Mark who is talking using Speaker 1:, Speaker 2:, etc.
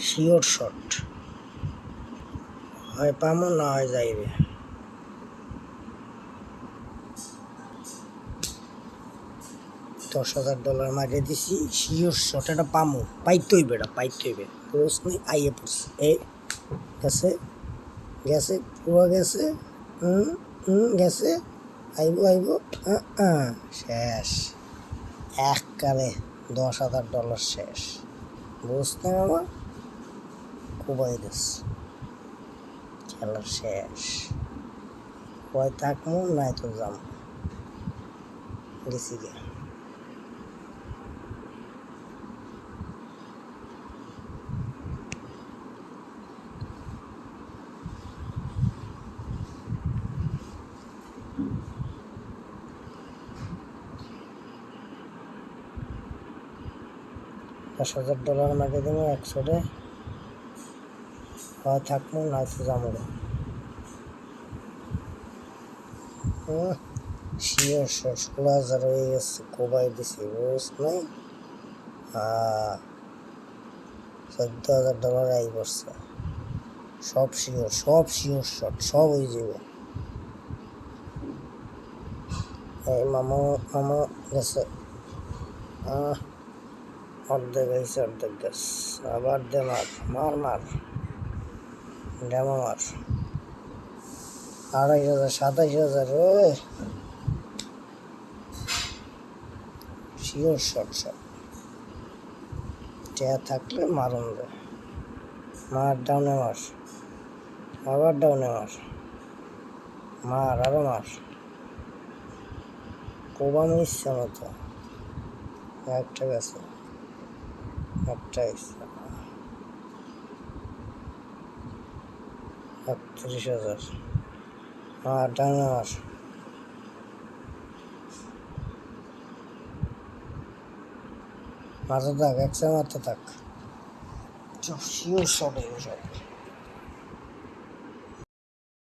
Speaker 1: Sure shot. হয় পামো না, হয় যাইবে। দশ হাজার ডলার মারিয়ে দিছি, শিওর শট, এটা পামো। পাইতে হইবে এটা, পাইতে হইবে। রোজ আইয়ে পড়ছে। এ, গেছে গেছে, পুরো গেছে গেছে, আইব আইব শেষ। এককালে দশ হাজার ডলার শেষ। বুঝতে মামা কুবাই দিস খেলা শেষ। কয় থাকব নাই তো যাম গেছি গে। দশ হাজার ডলার মাকে দেবো একশোটে হয় থাকব তো যাব শিওর ষোলো হাজার হয়ে গেছে, কোবাই দিছি বুঝ নাই? চোদ্দ হাজার ডলার আই পড়ছে সব শিওর সব শিওর শট সব হয়ে যাবে। এই মামা মামা গেছে। অর্ধেক হয়েছে, অর্ধেক গেছে। আবার দে মার মার মার। ডেমো মার আড়াই হাজার, সাতাইশ হাজার, ওই। শিওর শট শট টেয়া থাকলে মারুন দে মার ডাউনে মার। আবার ডাউনে মার। মার, আরও মার। কোবানো ইচ্ছা মতো একটা গেছে। একটা ইচ্ছা একত্রিশ হাজার। মার ডাউনে মাথা থাক একশো মাথা থাক। শিওর সব